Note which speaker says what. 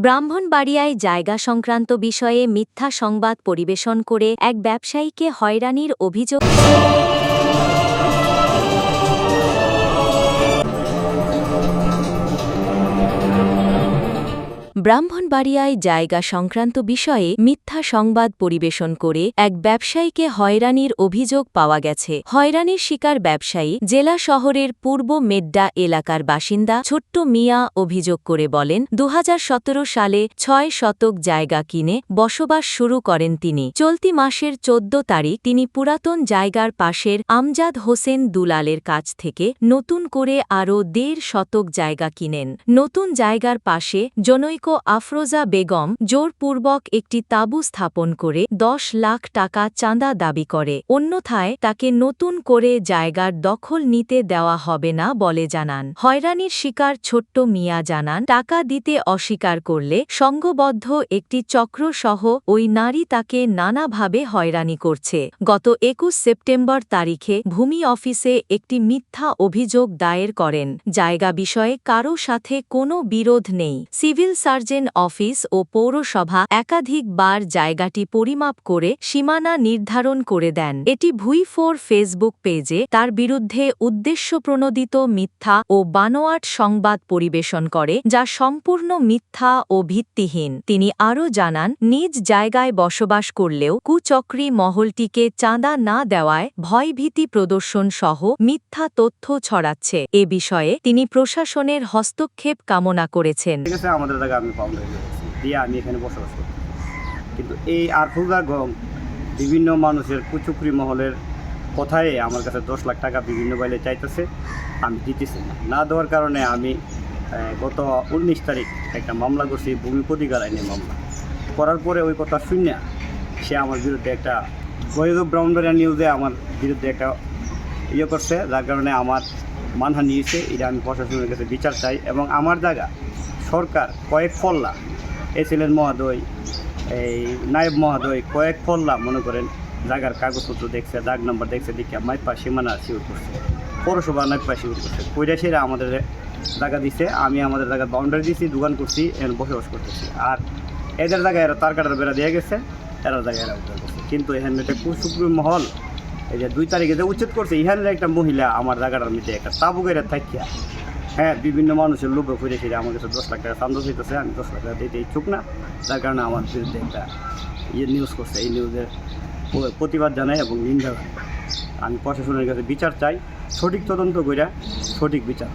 Speaker 1: ব্রাহ্মণবাড়িয়ায় জায়গা সংক্রান্ত বিষয়ে মিথ্যা সংবাদ পরিবেশন করে এক ব্যবসায়ীকে হয়রানির অভিযোগ ব্রাহ্মণবাড়িয়ায় জায়গা সংক্রান্ত বিষয়ে মিথ্যা সংবাদ পরিবেশন করে এক ব্যবসায়ীকে হয়রানির অভিযোগ পাওয়া গেছে। হয়রানির শিকার ব্যবসায়ী জেলা শহরের পূর্ব মেড্ডা এলাকার বাসিন্দা ছোট্ট মিয়া অভিযোগ করে বলেন দু হাজার সতেরো সালে ছয় শতক জায়গা কিনে বসবাস শুরু করেন তিনি। চলতি মাসের চোদ্দ তারিখ তিনি পুরাতন জায়গার পাশের আমজাদ হোসেন দুলালের কাছ থেকে নতুন করে আরও দেড় শতক জায়গা কিনেন। নতুন জায়গার পাশে জনৈক আফরোজা বেগম জোরপূর্বক একটি তাঁবু স্থাপন করে দশ লাখ টাকা চাঁদা দাবি করে। অন্যথায় তাকে নতুন করে জায়গার দখল নিতে দেওয়া হবে না বলে জানান। হয়রানির শিকার ছোট্ট মিয়া জানান, টাকা দিতে অস্বীকার করলে সংঘবদ্ধ একটি চক্রসহ ওই নারী তাকে নানাভাবে হয়রানি করছে। গত একুশ সেপ্টেম্বর তারিখে ভূমি অফিসে একটি মিথ্যা অভিযোগ দায়ের করেন। জায়গা বিষয়ে কারও সাথে কোনো বিরোধ নেই। সিভিল সার্জন অফিস ও পৌরসভা একাধিকবার জায়গাটি পরিমাপ করে সীমানা নির্ধারণ করে দেন। এটি ভুইফোর ফেসবুক পেজে তার বিরুদ্ধে উদ্দেশ্যপ্রণোদিত মিথ্যা ও বানোয়াট সংবাদ পরিবেশন করে, যা সম্পূর্ণ মিথ্যা ও ভিত্তিহীন। তিনি আরও জানান, নিজ জায়গায় বসবাস করলেও কুচক্রী মহলটিকে চাঁদা না দেওয়ায় ভয়ভীতি প্রদর্শন সহ মিথ্যা তথ্য ছড়াচ্ছে। এ বিষয়ে তিনি প্রশাসনের হস্তক্ষেপ কামনা করেছেন।
Speaker 2: আমাদের আমি পাউন্ড দিয়ে আমি এখানে বসবাস করি কিন্তু এই আরফুগা গম বিভিন্ন মানুষের কুচুকরি মহলের কথায় আমার কাছে দশ লাখ টাকা বিভিন্ন বাইলে চাইতেছে, আমি দিতেছি না। না দেওয়ার কারণে আমি গত উনিশ তারিখ একটা মামলা করছি ভূমি অধিকার আইনে মামলা। করার পরে ওই কথা শূন্য সে আমার বিরুদ্ধে একটা গরিব ব্রাহ্মণবাড়িয়া নিউজে আমার বিরুদ্ধে একটা ইয়ে করছে, যার কারণে আমার মানহানি নিয়েছে এটা আমি প্রশাসনের কাছে বিচার চাই এবং আমার জায়গা সরকার কয়েক ফল্লা। এসিলেন মহোদয়, এই নায়েব মহোদয় কয়েক ফল্লা মনে করেন, জায়গার কাগজপত্র দেখছে, দাগ নম্বর দেখছে, দেখে মাইপা সীমানা শিউর করছে। পৌরসভা নাইপা শিউর করছে। কইরা আমাদের জায়গা দিছে, আমি আমাদের জায়গা বাউন্ডারি দিছি, দোকান করছি এর বসবাস করতেছি। আর এদের জায়গায় এরা তার কাটার বেড়া দিয়ে গেছে, এরা জায়গায় এরা উদ্ধার করছে। কিন্তু এখানে একটা কুসুপ্রিম মহল, এই যে দুই তারিখে যে উচ্ছেদ করছে ইহানের একটা মহিলা আমার জায়গাটার মধ্যে একটা তাবু করে থাকিয়া হ্যাঁ বিভিন্ন মানুষের লোভে ফিরে আমার কাছে দশ লাখ টাকা চান্দ দিতেছে, আমি দশ লাখ টাকা দিতে ইচ্ছুক না। তার কারণে আমার বিরুদ্ধে একটা ইয়ে নিউজ করছে, এই নিউজের প্রতিবাদ জানাই এবং নিন্দা আমি প্রশাসনের কাছে বিচার চাই, সঠিক তদন্ত কইরা সঠিক বিচার।